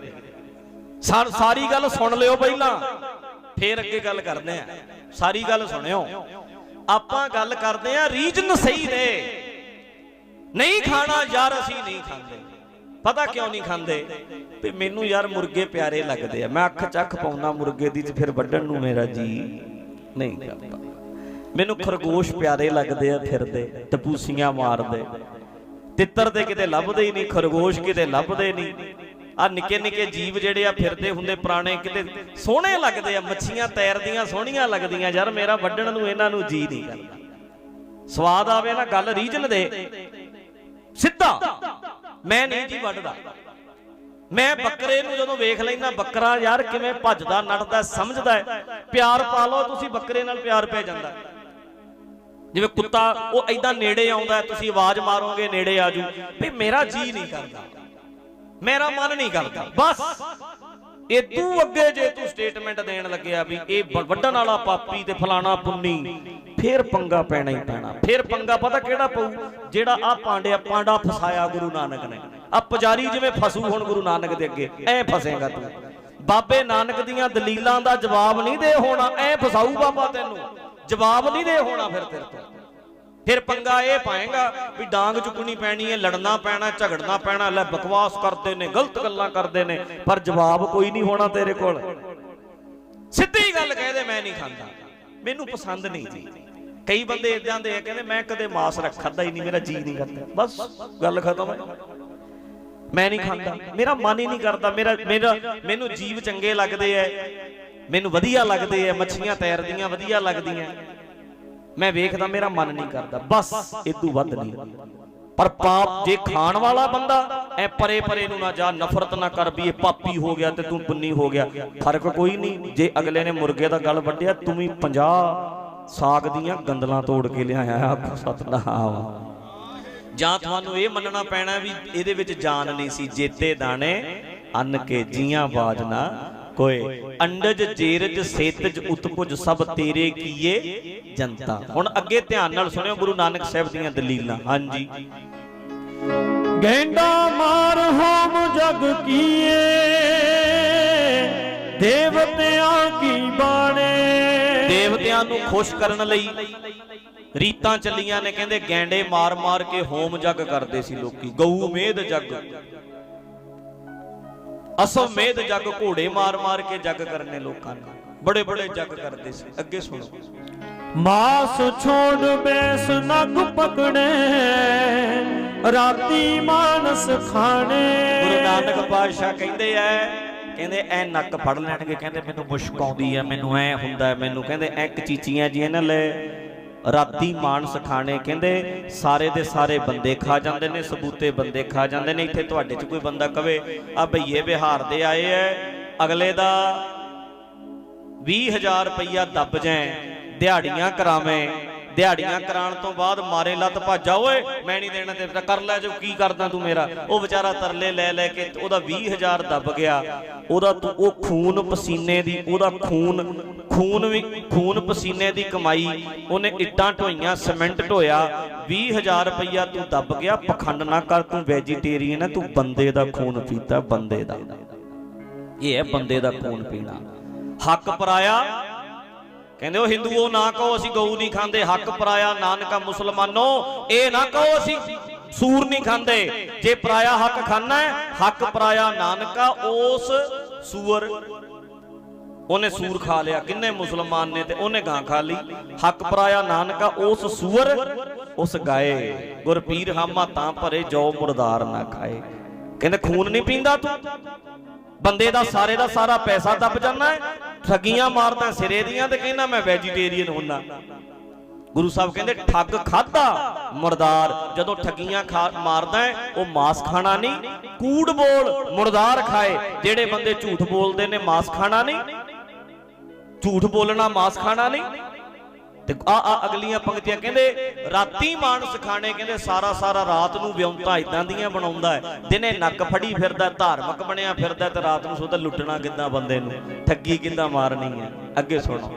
ਸਾ- ਸਾਰੀ ਗੱਲ ਸੁਣ ਲਿਓ ਪਹਿਲਾਂ, ਫੇਰ ਅੱਗੇ ਗੱਲ ਕਰਦੇ ਆ। ਸਾਰੀ ਗੱਲ ਸੁਣਿਓ। ਆਪਾਂ ਗੱਲ ਕਰਦੇ ਆ, ਰੀਜਨ ਸਹੀ ਨੇ। ਨਹੀਂ ਖਾਣਾ ਯਾਰ ਅਸੀਂ ਨਹੀਂ ਖਾਂਦੇ। ਪਤਾ ਕਿਉਂ ਨਹੀਂ ਖਾਂਦੇ? ਵੀ ਮੈਨੂੰ ਯਾਰ ਮੁਰਗੇ ਪਿਆਰੇ ਲੱਗਦੇ ਆ। ਮੈਂ ਅੱਖ ਚੱਖ ਪਾਉਣਾ ਮੁਰਗੇ ਦੀ ਤੇ ਫਿਰ ਵੱਢਣ ਨੂੰ ਮੇਰਾ ਜੀ ਨਹੀਂ ਕਰਦਾ। ਮੈਨੂੰ ਖਰਗੋਸ਼ ਪਿਆਰੇ ਲੱਗਦੇ ਆ ਫਿਰਦੇ ਟਪੂਸੀਆਂ ਮਾਰਦੇ। ਤਿੱਤਰ ਦੇ ਕਿਤੇ ਲੱਭਦੇ ਹੀ ਨਹੀਂ, ਖਰਗੋਸ਼ ਕਿਤੇ ਲੱਭਦੇ ਨਹੀਂ। ਆ ਨਿੱਕੇ ਨਿੱਕੇ ਜੀਵ ਜਿਹੜੇ ਆ ਫਿਰਦੇ ਹੁੰਦੇ ਪੁਰਾਣੇ, ਕਿਤੇ ਸੋਹਣੇ ਲੱਗਦੇ ਆ, ਮੱਛੀਆਂ ਤੈਰਦੀਆਂ, ਸੋਹਣੀਆਂ ਲੱਗਦੀਆਂ। ਯਾਰ ਮੇਰਾ ਵੱਢਣ ਨੂੰ ਇਹਨਾਂ ਨੂੰ ਜੀ ਨਹੀਂ ਕਰਦਾ। ਸਵਾਦ ਆਵੇ ਨਾ, ਗੱਲ ਰੀਜਨ ਦੇ। ਸਿੱਧਾ। ਮੈਂ ਨਹੀਂ ਜੀ ਵੱਢਦਾ। ਮੈਂ ਬੱਕਰੇ ਨੂੰ ਜਦੋਂ ਵੇਖ ਲੈਣਾ ਬੱਕਰਾ ਯਾਰ ਕਿਵੇਂ ਭੱਜਦਾ, ਨੱਠਦਾ, ਸਮਝਦਾ ਪਿਆਰ ਪਾ ਲਓ, ਤੁਸੀਂ ਬੱਕਰੇ ਨਾਲ ਪਿਆਰ ਪੈ ਜਾਂਦਾ। ਜਿਵੇਂ ਕੁੱਤਾ, ਉਹ ਐਦਾਂ ਨੇੜੇ ਆਉਂਦਾ ਤੁਸੀਂ ਆਵਾਜ਼ ਮਾਰੋਗੇ, ਨੇੜੇ ਆਜੂ ਵੀ ਮੇਰਾ ਜੀ ਨਹੀਂ ਕਰਦਾ। ਮੇਰਾ ਮਨ ਨਹੀਂ ਕਰਦਾ। ਬਸ। ਇਹ ਤੂੰ ਅੱਗੇ ਜੇ ਤੂੰ ਸਟੇਟਮੈਂਟ ਦੇਣ ਲੱਗਿਆ ਵੀ ਇਹ ਵ- ਵਾਲਾ ਪਾਪੀ ਤੇ ਫਲਾਣਾ ਪੁੰਨੀ, ਫੇਰ ਪੰਗਾ ਪੈਣਾ ਹੀ ਪੈਣਾ। ਫੇਰ ਪੰਗਾ ਪਤਾ ਕਿਹੜਾ ਪਊ? ਜਿਹੜਾ ਆ ਪਾਂਡਿਆ ਪਾਂਡਾ ਫਸਾਇਆ ਗੁਰੂ ਨਾਨਕ ਨੇ। ਆ ਪੁਜਾਰੀ ਜਿਵੇਂ ਫਸੂ ਹੁਣ ਗੁਰੂ ਨਾਨਕ ਦੇ ਅੱਗੇ, ਐ ਫਸੇਗਾ ਤੂੰ। ਬਾਬੇ ਨਾਨਕ ਦੀਆਂ ਦਲੀਲਾਂ ਦਾ ਜਵਾਬ ਨਹੀਂ ਦੇ ਹੋਣਾ, ਐ ਫਸਾਊ ਬਾਬਾ ਤੈਨੂੰ। ਜਵਾਬ ਨਹੀਂ ਦੇ ਹੋਣਾ ਫਿਰ ਤੇਰੇ ਤੋਂ। ਫਿਰ ਪੰਗਾ ਇਹ ਪਾਏਗਾ ਵੀ ਡਾਂਗ ਚੁੱਕਣੀ ਪੈਣੀ ਹੈ, ਲੜਨਾ ਪੈਣਾ, ਝਗੜਨਾ ਪੈਣਾ, ਲੈ ਬਕਵਾਸ ਕਰਦੇ ਨੇ, ਗਲਤ ਗੱਲਾਂ ਕਰਦੇ ਨੇ, ਪਰ ਜਵਾਬ ਕੋਈ ਨਹੀਂ ਹੋਣਾ ਤੇਰੇ ਕੋਲ। ਸਿੱਧੀ ਗੱਲ ਕਹਦੇ ਮੈਂ ਨਹੀਂ ਖਾਂਦਾ। ਮੈਨੂੰ ਪਸੰਦ ਨਹੀਂ ਜੀ। ਕਈ ਬੰਦੇ ਇਦਾਂ ਦੇ ਆ, ਕਹਿੰਦੇ ਮੈਂ ਕਦੇ ਮਾਸ ਰੱਖਦਾ ਹੀ ਨਹੀਂ, ਮੇਰਾ ਜੀ ਨਹੀਂ ਕਰਦਾ। ਬਸ, ਗੱਲ ਖਤਮ ਹੈ। ਮੈਂ ਨਹੀਂ ਖਾਂਦਾ। ਮੇਰਾ ਮਨ ਹੀ ਨਹੀਂ ਕਰਦਾ। ਮੇਰਾ ਮੇਰਾ, ਮੈਨੂੰ ਜੀਵ ਚੰਗੇ ਲੱਗਦੇ ਐ। ਮੈਨੂੰ ਵਧੀਆ ਲੱਗਦੇ ਐ, ਮੱਛੀਆਂ ਤੈਰਦੀਆਂ, ਵਧੀਆ ਲੱਗਦੀਆਂ। ਮੈਂ ਵੇਖਦਾ, ਮੇਰਾ ਮਨ ਨਹੀਂ ਕਰਦਾ। ਬਸ ਇਦੋਂ ਵੱਧ ਨਹੀਂ ਪਰ ਪਾਪ ਜੇ ਖਾਣ ਵਾਲਾ ਬੰਦਾ ਐ ਪਰੇ ਪਰੇ ਨੂੰ ਨਾ ਜਾ, ਨਫ਼ਰਤ ਨਾ ਕਰ, ਵੀ ਇਹ ਪਾਪੀ ਹੋ ਗਿਆ ਤੇ ਤੂੰ ਪੁੰਨੀ ਹੋ ਗਿਆ। ਫ਼ਰਕ ਕੋਈ ਨਹੀਂ। ਜੇ ਅਗਲੇ ਨੇ ਮੁਰਗੇ ਦਾ ਗਲ ਵੱਢਿਆ, ਤੂੰ ਵੀ 50 ਸਾਗ ਦੀਆਂ ਗੰਦਲਾਂ ਤੋੜ ਕੇ ਲਿਆਇਆ। ਆਖੋ ਸਤਨਾਮ। ਜਾਂ ਤੁਹਾਨੂੰ ਇਹ ਮੰਨਣਾ ਪੈਣਾ ਵੀ ਇਹਦੇ ਵਿੱਚ ਜਾਨ ਨਹੀਂ ਸੀ। ਜੇਤੇ ਦਾਣੇ, ਅੰਨ ਕੇ ਜੀਆਂ ਬਾਜਨਾ ਕੋਏ ਅੰਡਜ ਜੇਰਜ ਸੇਤਜ ਉਤਪੁਜ ਸਭ ਤੇਰੇ ਕੀਏ ਜਨਤਾ। ਹੁਣ ਅੱਗੇ ਧਿਆਨ ਨਾਲ ਸੁਣਿਓ ਗੁਰੂ ਨਾਨਕ ਸਾਹਿਬ ਦੀਆਂ ਦਲੀਲਾਂ। ਹਾਂਜੀ। ਗੈਂਡਾ ਮਾਰ ਹੋਮ ਜਗ ਕੀਏ ਦੇਵਤਿਆਂ ਕੀ ਬਾਣੇ। ਦੇਵਤਿਆਂ ਨੂੰ ਖੁਸ਼ ਕਰਨ ਲਈ ਰੀਤਾਂ ਚੱਲੀਆਂ ਨੇ ਕਹਿੰਦੇ ਗੈਂਡੇ ਮਾਰ-ਮਾਰ ਕੇ ਹੋਮ ਜਗ ਕਰਦੇ ਸੀ ਲੋਕੀ। ਗਊ ਮੇਧ ਜਗ। ਅਸੋ ਮੇਧ ਜਗ ਘੋੜੇ ਮਾਰ-ਮਾਰ ਕੇ ਜਗ ਕਰਨੇ ਲੋਕਾਂ ਨੇ। ਬੜੇ ਬੜੇ ਜਗ ਕਰਦੇ ਸੀ। ਅੱਗੇ ਸੁਣੋ। ਮਾਸ ਛੋੜ ਬੈਸ ਨਗ ਪਕੜੇ ਰਾਤੀ ਮਾਨਸ ਖਾਣੇ। ਗੁਰੂ ਨਾਨਕ ਪਾਤਸ਼ਾਹ ਕਹਿੰਦੇ ਐ ਕਹਿੰਦੇ ਐ ਨੱਕ ਫੜ ਲੈਣਗੇ। ਕਹਿੰਦੇ ਮੈਨੂੰ ਮੁਸ਼ਕ ਆਉਂਦੀ ਐ ਮੈਨੂੰ ਐ ਹੁੰਦਾ ਮੈਨੂੰ ਕਹਿੰਦੇ ਐ ਕਚੀਚੀਆਂ ਜੀ ਇਹਨਾਂ ਲੈ। ਰਾਤੀ ਮਾਨਸ ਖਾਣੇ ਕਹਿੰਦੇ, ਸਾਰੇ ਦੇ ਸਾਰੇ ਬੰਦੇ ਖਾ ਜਾਂਦੇ ਨੇ, ਸਬੂਤੇ ਬੰਦੇ ਖਾ ਜਾਂਦੇ ਨੇ, ਇੱਥੇ ਤੁਹਾਡੇ 'ਚ ਕੋਈ ਬੰਦਾ ਕਵੇ, ਆ ਭਈਏ ਬਿਹਾਰ ਦੇ ਆਏ ਐ, ਅਗਲੇ ਦਾ 20000 ਰੁਪਈਆ ਦੱਬ ਜਾਏ, ਦਿਹਾੜੀਆਂ ਕਰਾਵੇਂ ਦਿਹਾੜੀਆਂ ਕਰਾਉਣ ਤੋਂ ਬਾਅਦ ਮਾਰੇ ਲੱਤ ਭਾਜਾ ਓਏ, ਮੈਂ ਨਹੀਂ ਦੇਣਾ ਤੇ ਕਰ ਲੈ ਜੋ, ਕੀ ਕਰਦਾ ਤੂੰ ਮੇਰਾ? ਉਹ ਵਿਚਾਰਾ ਤਰਲੇ ਲੈ ਲੈ ਕੇ ਉਹਦਾ 20000 ਦੱਬ ਗਿਆ। ਉਹਦਾ ਤੂੰ, ਉਹ ਖੂਨ ਪਸੀਨੇ ਦੀ, ਉਹਦਾ ਖੂਨ ਖੂਨ ਵੀ, ਖੂਨ ਪਸੀਨੇ ਦੀ ਕਮਾਈ, ਉਹਨੇ ਇੱਟਾਂ ਢੋਈਆਂ, ਸਿਮੈਂਟ ਢੋਇਆ 20000 ਰੁਪਈਆ ਤੂੰ ਦੱਬ ਗਿਆ, ਪਖੰਡ ਨਾ ਕਰ, ਤੂੰ ਵੈਜੀਟੇਰੀਅਨ ਹੈ ਤੂੰ ਬੰਦੇ ਦਾ ਖੂਨ ਪੀਤਾ, ਬੰਦੇ ਦਾ। ਇਹ ਹੈ ਬੰਦੇ ਦਾ ਖੂਨ ਪੀਣਾ। ਹੱਕ ਪਰਾਇਆ ਕਹਿੰਦੇ ਉਹ ਹਿੰਦੂਓ ਨਾ ਕਹੋ ਅਸੀਂ ਗਊ ਨਹੀਂ ਖਾਂਦੇ, ਹੱਕ ਪਰਾਇਆ ਨਾਨਕਾ ਮੁਸਲਮਾਨੋ, ਇਹ ਨਾ ਕਹੋ ਅਸੀਂ ਸੂਰ ਨਹੀਂ ਖਾਂਦੇ। ਜੇ ਪਰਾਇਆ ਹੱਕ ਖਾਣਾ ਹੈ, ਹੱਕ ਪਰਾਇਆ ਨਾਨਕਾ, ਉਸ ਸੂਰ ਉਹਨੇ ਸੂਰ ਖਾ ਲਿਆ। ਕਿੰਨੇ ਮੁਸਲਮਾਨ ਨੇ ਤੇ ਉਹਨੇ ਗਾਂ ਖਾ ਲਈ। ਹੱਕ ਪਰਾਇਆ ਨਾਨਕਾ, ਉਸ ਸੂਰ ਉਸ ਗਾਏ। ਗੁਰਪੀਰ ਹਾਮਾ ਤਾਂ ਭਰੇ, ਜੋ ਮੁਰਦਾਰ ਨਾ ਖਾਏ। ਕਹਿੰਦੇ ਖੂਨ ਨਹੀਂ ਪੀਂਦਾ ਤੂੰ? ਬੰਦੇ ਦਾ ਸਾਰੇ ਦਾ ਸਾਰਾ ਪੈਸਾ ਦੱਬ ਜਾਂਦਾ ਹੈ, ਠੱਗੀਆਂ ਮਾਰਦਾ, ਸਿਰੇ ਦੀਆਂ ਤੇ ਕਹਿੰਦਾ ਮੈਂ ਵੈਜੀਟੇਰੀਅਨ ਹੁੰਨਾ। ਗੁਰੂ ਸਾਹਿਬ ਕਹਿੰਦੇ, ਠੱਗ ਖਾਦਾ ਮੁਰਦਾਰ। ਜਦੋਂ ਠੱਗੀਆਂ ਖਾ ਮਾਰਦਾ ਹੈ, ਉਹ ਮਾਸ ਖਾਣਾ ਨਹੀਂ, ਕੂੜ ਬੋਲ ਮੁਰਦਾਰ ਖਾਏ, ਜਿਹੜੇ ਬੰਦੇ ਝੂਠ ਬੋਲਦੇ ਨੇ ਮਾਸ ਖਾਣਾ ਨਹੀਂ। ਝੂਠ ਬੋਲਣਾ, ਮਾਸ ਖਾਣਾ ਨਹੀਂ। ਤੇ ਆ ਆ ਅਗਲੀਆਂ ਪੰਕਤੀਆਂ ਕਹਿੰਦੇ ਰਾਤੀ ਮਾਨਸ ਖਾਣੇ ਕਹਿੰਦੇ ਸਾਰਾ ਸਾਰਾ ਰਾਤ ਨੂੰ ਵਿਉਂਤਾ ਇਦਾਂ ਦੀਆਂ ਬਣਾਉਂਦਾ ਹੈ। ਦਿਨੇ ਨੱਕ ਫੜੀ ਫਿਰਦਾ ਧਾਰਮਿਕ ਬਣਿਆ ਫਿਰਦਾ ਤੇ ਰਾਤ ਨੂੰ ਸੋਦਾ ਲੁੱਟਣਾ ਕਿੱਦਾਂ ਬੰਦੇ ਨੂੰ? ਠੱਗੀ ਕਿੱਦਾਂ ਮਾਰਨੀ ਹੈ? ਅੱਗੇ ਸੁਣੋ।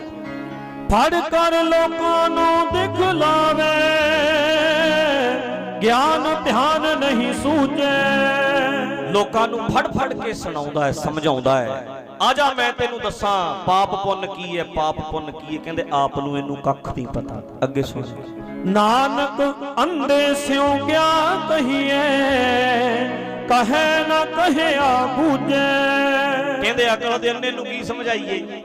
ਫੜ ਕਰ ਲੋਕਾਂ ਨੂੰ ਦਿਖਲਾਵੇ ਗਿਆਨ ਧਿਆਨ ਨਹੀਂ ਸੂਝੇ ਲੋਕਾਂ ਨੂੰ ਫੜ ਫੜ ਕੇ ਸੁਣਾਉਂਦਾ ਹੈ ਸਮਝਾਉਂਦਾ ਹੈ। ਆ ਜਾ ਮੈਂ ਤੈਨੂੰ ਦੱਸਾਂ, ਪਾਪ ਪੁੰਨ ਕੀ ਹੈ, ਪਾਪ ਪੁੰਨ ਕੀ ਹੈ? ਕਹਿੰਦੇ ਆਪ ਨੂੰ ਇਹਨੂੰ ਕੱਖ ਨਹੀਂ ਪਤਾ। ਅੱਗੇ ਸੁਣ। ਨਾਨਕ ਅੰਧੇ ਸਿਉ ਕਿਆ ਕਹੀਏ ਕਹੇ ਨਾ ਕਹਿਆ ਬੂਝੇ। ਕਹਿੰਦੇ ਅਕਲ ਦੇ ਅੰਨੇ ਨੂੰ ਕੀ ਸਮਝਾਈਏ?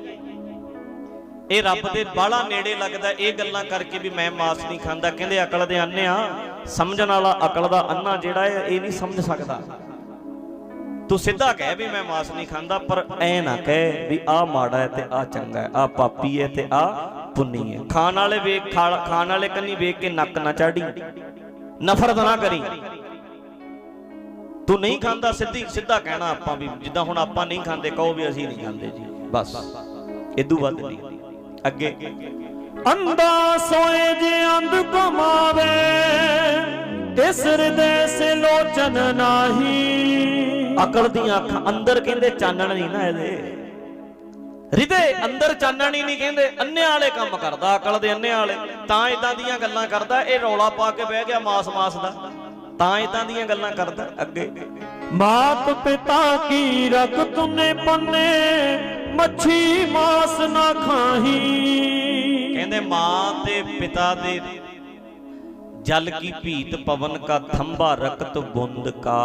ਇਹ ਰੱਬ ਦੇ ਬਾਲਾ ਨੇੜੇ ਲੱਗਦਾ, ਇਹ ਗੱਲਾਂ ਕਰਕੇ ਵੀ ਮੈਂ ਮਾਸ ਨਹੀਂ ਖਾਂਦਾ। ਕਹਿੰਦੇ ਅਕਲ ਦੇ ਅੰਨੇ ਆ ਸਮਝਣ ਵਾਲਾ ਅਕਲ ਦਾ ਅੰਨਾ ਜਿਹੜਾ ਹੈ, ਇਹ ਨਹੀਂ ਸਮਝ ਸਕਦਾ। ਤੂੰ ਸਿੱਧਾ ਕਹਿ ਵੀ ਮੈਂ ਮਾਸ ਨਹੀਂ ਖਾਂਦਾ, ਪਰ ਐ ਨਾ ਕਹਿ ਵੀ ਆ ਮਾੜਾ ਹੈ ਤੇ ਆ ਚੰਗਾ ਹੈ ਆ ਪਾਪੀ ਹੈ ਤੇ ਆ ਪੁੰਨੀ ਹੈ। ਖਾਣ ਵਾਲੇ ਵੇਖ ਖਾਣ ਵਾਲੇ ਕੰਨੀ ਵੇਖ ਕੇ ਨੱਕ ਨਾ ਚਾੜੀ, ਨਫ਼ਰਤ ਨਾ ਕਰੀ। ਤੂੰ ਨਹੀਂ ਖਾਂਦਾ, ਸਿੱਧੀ ਸਿੱਧਾ ਕਹਿਣਾ ਆਪਾਂ ਵੀ ਜਿੱਦਾਂ ਹੁਣ ਆਪਾਂ ਨਹੀਂ ਖਾਂਦੇ, ਕਹੋ ਵੀ ਅਸੀਂ ਨਹੀਂ ਖਾਂਦੇ ਜੀ। ਬਸ ਇਦੋਂ ਵੱਧ ਨਹੀਂ। ਅੱਗੇ। ਅੰਦਾ ਸੋਏ ਜੇ ਅੰਧ ਕਮਾਵੇ ਇਸ ਹਿਰਦੇ ਸੇ ਲੋਚਨ ਨਾਹੀ। ਅਕਲ ਦੀਆਂ ਅੱਖਾਂ ਅੰਦਰ ਕਹਿੰਦੇ ਚਾਨਣ ਨਹੀਂ ਨਾ ਇਹਦੇ। ਰਿਦੇ ਅੰਦਰ ਚਾਨਣ ਹੀ ਨਹੀਂ ਕਹਿੰਦੇ ਅੰਨਿਆਂ ਵਾਲੇ ਕੰਮ ਕਰਦਾ ਅਕਲ ਦੇ ਅੰਨਿਆਂ ਵਾਲੇ। ਤਾਂ ਇਦਾਂ ਦੀਆਂ ਗੱਲਾਂ ਕਰਦਾ ਇਹ ਰੌਲਾ ਪਾ ਕੇ ਬਹਿ ਗਿਆ ਮਾਸ ਮਾਸ ਦਾ। ਤਾਂ ਇਦਾਂ ਦੀਆਂ ਗੱਲਾਂ ਕਰਦਾ ਅੱਗੇ। ਮਾਤ ਪਿਤਾ ਕੀ ਰਗ ਤੁਨੇ ਪੰਨੇ ਮੱਛੀ ਮਾਸ ਨਾ ਖਾਹੀ। ਕਹਿੰਦੇ ਮਾਂ ਤੇ ਪਿਤਾ ਦੇ ਜਲ ਕੀ ਭੀਤ ਪਵਨ ਕਾ ਥੰਬਾ ਰਕਤ ਬੁੰਦ ਕਾ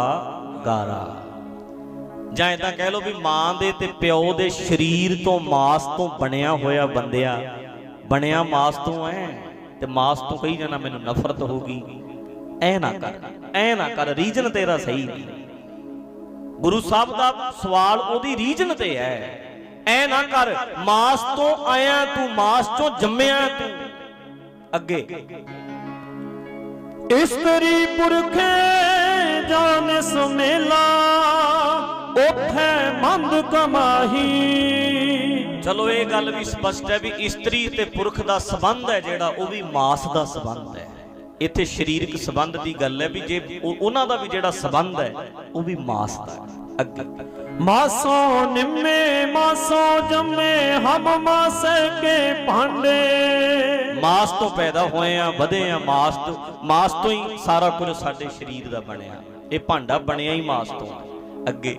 ਗਾਰਾ। ਜਾਂ ਇਦਾਂ ਕਹਿ ਲਓ ਵੀ ਮਾਂ ਦੇ ਤੇ ਪਿਓ ਦੇ ਸਰੀਰ ਤੋਂ ਮਾਸ ਤੋਂ ਬਣਿਆ ਹੋਇਆ ਬੰਦਿਆ, ਬਣਿਆ ਮਾਸ ਤੋਂ ਐ, ਤੇ ਮਾਸ ਤੋਂ ਕਹੀ ਜਾਣਾ ਮੈਨੂੰ ਨਫ਼ਰਤ ਹੋ ਗਈ। ਐ ਨਾ ਕਰ, ਐ ਨਾ ਕਰ, ਰੀਜਨ ਤੇਰਾ ਸਹੀ ਨਹੀਂ। ਗੁਰੂ ਸਾਹਿਬ ਦਾ ਸਵਾਲ ਉਹਦੀ ਰੀਜਨ ਤੇ ਹੈ ਐ ਨਾ ਕਰ, ਮਾਸ ਤੋਂ ਆਇਆ ਤੂੰ, ਮਾਸ ਤੋਂ ਜੰਮਿਆ ਤੂੰ। ਅੱਗੇ। ਇਸਤਰੀ ਪੁਰਖੇ ਜਾਨ ਸੁਮੇਲਾ, ਉਠੈ ਮੰਦ ਕਮਾਹੀ। ਚਲੋ, ਇਹ ਗੱਲ ਵੀ ਸਪਸ਼ਟ ਹੈ ਵੀ ਇਸਤਰੀ ਤੇ ਪੁਰਖ ਦਾ ਸਬੰਧ ਹੈ ਜਿਹੜਾ, ਉਹ ਵੀ ਮਾਸ ਦਾ ਸਬੰਧ ਹੈ। ਇੱਥੇ ਸਰੀਰਕ ਸਬੰਧ ਦੀ ਗੱਲ ਹੈ ਵੀ ਜੇ ਉਹਨਾਂ ਦਾ ਵੀ ਜਿਹੜਾ ਸਬੰਧ ਹੈ, ਉਹ ਵੀ ਮਾਸ ਦਾ ਅੱਗੇ। ਮਾਸੋ ਨਿੰਮੇ ਮਾਸੋ ਜੰਮੇ ਹਮ ਮਾਸੇ ਕੇ ਭਾਂਡੇ। ਮਾਸ ਤੋਂ ਪੈਦਾ ਹੋਏ ਆ ਵਧੇ ਆ ਮਾਸ ਤੋਂ। ਮਾਸ ਤੋਂ ਹੀ ਸਾਰਾ ਕੁਝ ਸਾਡੇ ਸਰੀਰ ਦਾ ਬਣਿਆ। ਇਹ ਭਾਂਡਾ ਬਣਿਆ ਹੀ ਮਾਸ ਤੋਂ। ਅੱਗੇ।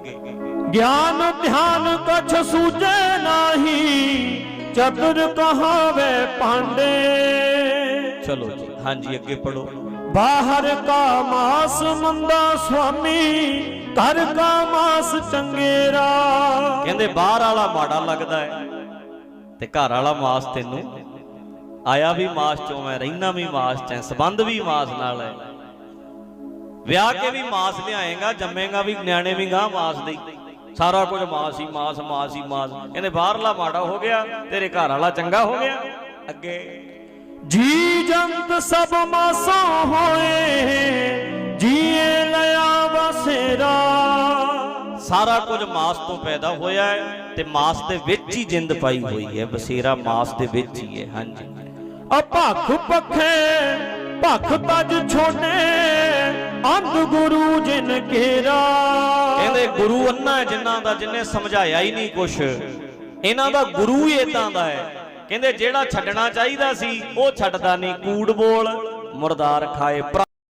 ਗਿਆਨ ਧਿਆਨ ਕਛ ਸੂਝੇ ਨਾਹੀ ਚਤੁਰ ਕਹਾਵੇ ਪਾਂਡੇ ਚਲੋ ਜੀ ਹਾਂਜੀ ਅੱਗੇ ਪੜੋ ਬਾਹਰ ਕਾ ਮਾਸ ਮੰਦਾ ਸੁਆਮੀ ਘਰ ਕਾ ਮਾਸ ਚੰਗੇਰਾ। ਕਹਿੰਦੇ ਬਾਹਰ ਵਾਲਾ ਮਾੜਾ ਲੱਗਦਾ ਹੈ ਤੇ ਘਰ ਵਾਲਾ ਮਾਸ ਤੈਨੂੰ ਆਇਆ ਵੀ ਮਾਸ ਚੋਂ ਹੈ ਰਹਿਣਾ ਵੀ ਮਾਸ ਚ ਸੰਬੰਧ ਵੀ ਮਾਸ ਨਾਲ ਹੈ। ਵਿਆਹ ਕੇ ਵੀ ਮਾਸ ਲਿਆਏਗਾ ਜੰਮੇਗਾ ਵੀ ਨਿਆਣੇ ਵੀ ਗਾਂ ਮਾਸ ਦੇ। ਸਾਰਾ ਕੁਝ ਮਾਸ ਹੀ ਮਾਸ ਮਾਸ ਹੀ ਮਾਸ। ਕਹਿੰਦੇ ਬਾਹਰਲਾ ਮਾੜਾ ਹੋ ਗਿਆ ਤੇਰੇ ਘਰ ਵਾਲਾ ਚੰਗਾ ਹੋ ਗਿਆ। ਅੱਗੇ ਜੀ ਜੰਤ ਸਭ ਮਾਸਾ ਹੋਏ। ਜੀਏ ਲਿਆ ਵਸੇਰਾ। ਸਾਰਾ ਕੁਝ ਮਾਸ ਤੋਂ ਪੈਦਾ ਹੋਇਆ ਹੈ ਤੇ ਮਾਸ ਦੇ ਵਿੱਚ ਹੀ ਜਿੰਦ ਪਾਈ ਹੋਈ ਹੈ। ਬਸੇਰਾ ਮਾਸ ਦੇ ਵਿੱਚ ਹੀ ਹੈ ਹਾਂਜੀ। ਅਭਖ ਪਖੇ ਭਖ ਤਜ ਛੋਟੇ ਅੰਧ ਗੁਰੂ ਜਿਨ ਕੇਰਾ ਕਹਿੰਦੇ ਗੁਰੂ ਅੰਨਾ ਜਿਨ੍ਹਾਂ ਦਾ ਜਿਨੇ ਸਮਝਾਇਆ ਹੀ ਨਹੀਂ ਕੁਛ। ਇਹਨਾਂ ਦਾ ਗੁਰੂ ਹੀ ਇਦਾਂ ਦਾ ਹੈ। ਕਹਿੰਦੇ ਜਿਹੜਾ ਛੱਡਣਾ ਚਾਹੀਦਾ ਸੀ ਉਹ ਛੱਡਦਾ ਨਹੀਂ। ਕੂੜ ਬੋਲ ਮੁਰਦਾਰ ਖਾਏ